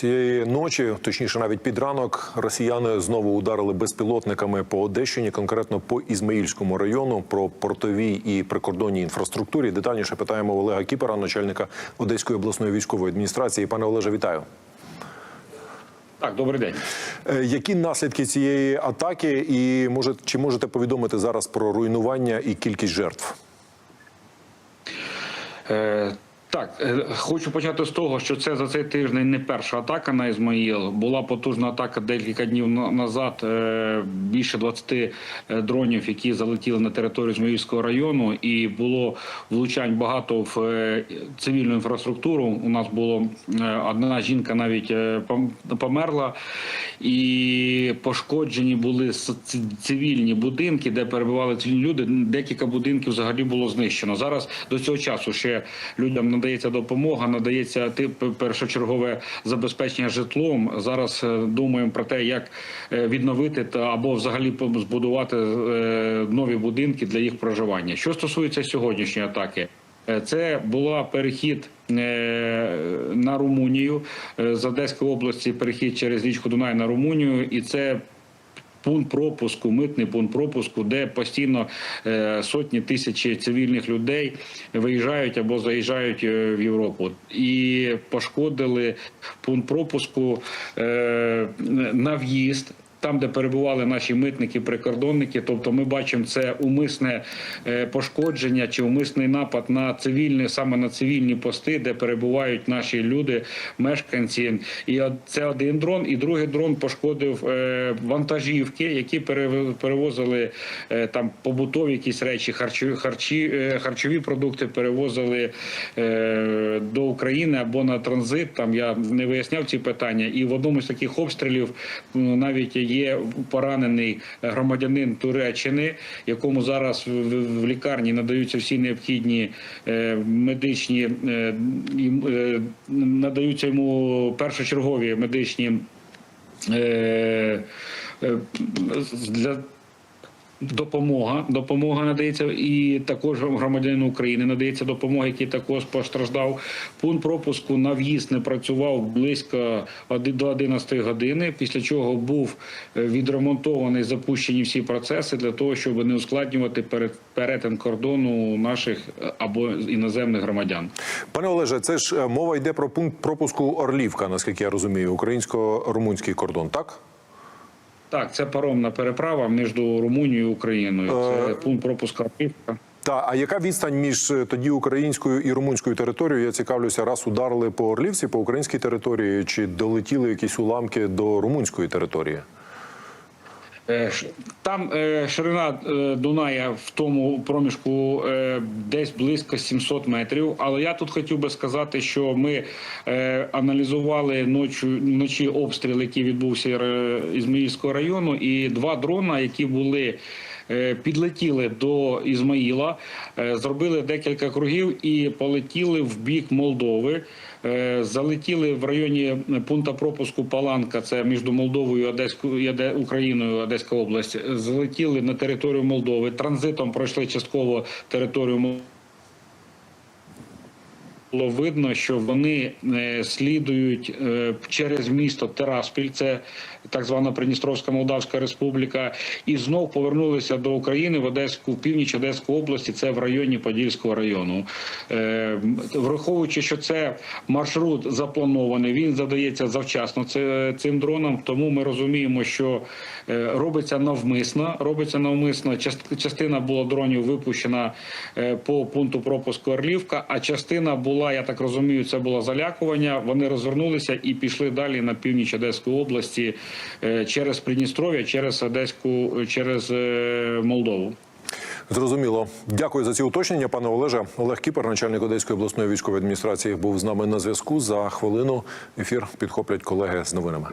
Цієї ночі, точніше, навіть під ранок, росіяни знову ударили безпілотниками по Одещині, конкретно по Ізмаїльському району, про портовій і прикордонній інфраструктурі. Детальніше питаємо Олега Кіпера, начальника Одеської обласної військової адміністрації. Пане Олеже, вітаю. Так, добрий день. Е, Які наслідки цієї атаки, і може чи можете повідомити зараз про руйнування і кількість жертв? Е, так, е, хочу почати з того, що це за цей тиждень не перша атака на Ізмаїл. Була потужна атака декілька днів назад. е, Більше 20 дронів, які залетіли на територію Ізмаїльського району, і було влучань багато в е, цивільну інфраструктуру. У нас було е, одна жінка навіть е, померла, і пошкоджені були цивільні будинки, де перебували цивільні люди. Декілька будинків взагалі було знищено. Зараз до цього часу ще людям надається допомога, надається тип першочергове забезпечення житлом. Зараз е, думаємо про те, як е, відновити та або взагалі збудувати е, нові будинки для їх проживання. Що стосується сьогоднішньої атаки. Це була перехід на Румунію з Одеської області. Перехід через річку Дунай на Румунію, і це пункт пропуску, митний пункт пропуску, де постійно е, сотні тисячі цивільних людей виїжджають або заїжджають е, в Європу і пошкодили пункт пропуску е, на в'їзд. Там, де перебували наші митники, прикордонники, тобто ми бачимо це умисне е, пошкодження чи умисний напад на цивільні, саме на цивільні пости, де перебувають наші люди, мешканці. І це один дрон, і другий дрон пошкодив е, вантажівки, які перев- перевозили е, там побутові якісь речі, харчові харчі, харчові продукти перевозили до України або на транзит. Там я не виясняв ці питання. І в одному з таких обстрілів навіть є поранений громадянин Туреччини, якому зараз в, лікарні надаються всі необхідні е, медичні е, е, надаються йому першочергові медичні. Для Допомога, допомога надається і також громадянину України надається допомога, який також постраждав. Пункт пропуску на в'їзд не працював близько до 11 години. Після чого був е, відремонтований, запущені всі процеси для того, щоб не ускладнювати перет- перетин кордону наших е, або іноземних громадян. Пане Олеже, це ж е, мова йде про пункт пропуску Орлівка, наскільки я розумію, українсько-румунський кордон, так? Так, це паромна переправа між Румунією і Україною. Це Е, пункт пропуску Арпівка. Та а яка відстань між е, тоді українською і румунською територією? Я цікавлюся, раз ударили по Орлівці, по українській території, чи долетіли якісь уламки до румунської території? Е, Там е, ширина е, Дуная в тому проміжку десь близько 700 метрів. Але я тут хотів би сказати, що ми аналізували ночі, вночі обстріл, який відбувся е, Ізмаїльського району, і два дрона, які були. Е, Підлетіли до Ізмаїла, е, зробили декілька кругів і полетіли в бік Молдови. Е, Залетіли в районі пункту пропуску Паланка, це між Молдовою Одеською Україною, Одеська область. Залетіли на територію Молдови. Транзитом пройшли частково територію Молдови. Було видно, що вони е, слідують е, через місто Тераспіль, це так звана Придністровська Молдавська Республіка, і знов повернулися до України в Одеську, в північ Одеської області, це в районі Подільського району. Е, Враховуючи, що це маршрут запланований, він задається завчасно цим дроном, тому ми розуміємо, що робиться навмисно. Робиться навмисно. Част- Частина була дронів випущена по пункту пропуску Орлівка, а частина була, я так розумію, це було залякування. Вони розвернулися і пішли далі на північ Одеської області е, через Придністров'я, через Одеську, через е, Молдову. Зрозуміло. Дякую за ці уточнення, пане Олеже. Олег Кіпер, начальник Одеської обласної військової адміністрації, був з нами на зв'язку. За хвилину ефір підхоплять колеги з новинами.